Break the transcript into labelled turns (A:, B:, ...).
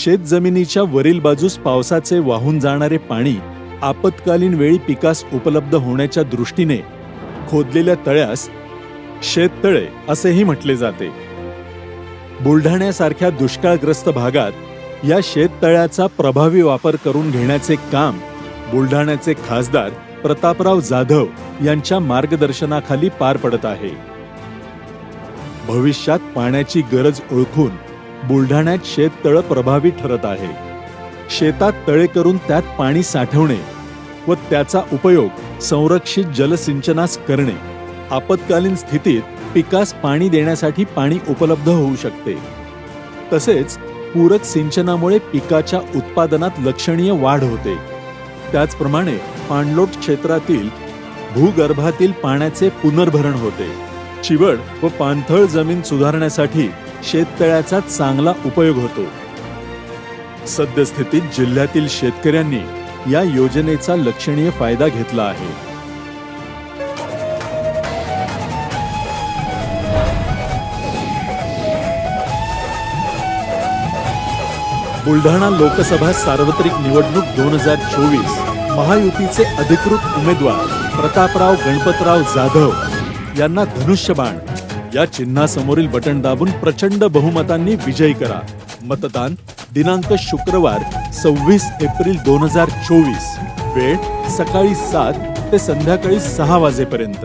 A: शेतजमिनीच्या वरील बाजूस पावसाचे वाहून जाणारे पाणी आपत्कालीन वेळी पिकास उपलब्ध होण्याच्या दृष्टीने खोदलेल्या तळ्यास शेततळे असेही म्हटले जाते. बुलढाण्यासारख्या दुष्काळग्रस्त भागात या शेततळ्याचा प्रभावी वापर करून घेण्याचे काम बुलढाण्याचे खासदार प्रतापराव जाधव यांच्या मार्गदर्शनाखाली पार पडत आहे. भविष्यात पाण्याची गरज ओळखून बुलढाण्यात शेततळं प्रभावी ठरत आहे. शेतात तळे करून त्यात पाणी साठवणे व त्याचा उपयोग संरक्षित जलसिंचनास करणे. आपत्कालीन स्थितीत पिकास पाणी देण्यासाठी पाणी उपलब्ध होऊ शकते. तसेच पूरक सिंचनामुळे पिकाच्या उत्पादनात लक्षणीय वाढ होते. त्याचप्रमाणे पाणलोट क्षेत्रातील भूगर्भातील पाण्याचे पुनर्भरण होते. चिवड व पाणथळ जमीन सुधारण्यासाठी शेततळ्याचा चांगला उपयोग होतो. सद्यस्थितीत जिल्ह्यातील शेतकऱ्यांनी या योजनेचा लक्षणीय फायदा घेतला आहे. बुलढाणा लोकसभा सार्वत्रिक निवडणूक दोन हजार चोवीस महायुतीचे अधिकृत उमेदवार प्रतापराव गणपतराव जाधव यांना धनुष्यबाण या चिन्हासमोरील बटण दाबून प्रचंड बहुमतांनी विजयी करा. मतदान दिनांक शुक्रवार सव्वीस एप्रिल दोन हजार चोवीस. वेळ सकाळी सात ते संध्याकाळी सहा वाजेपर्यंत.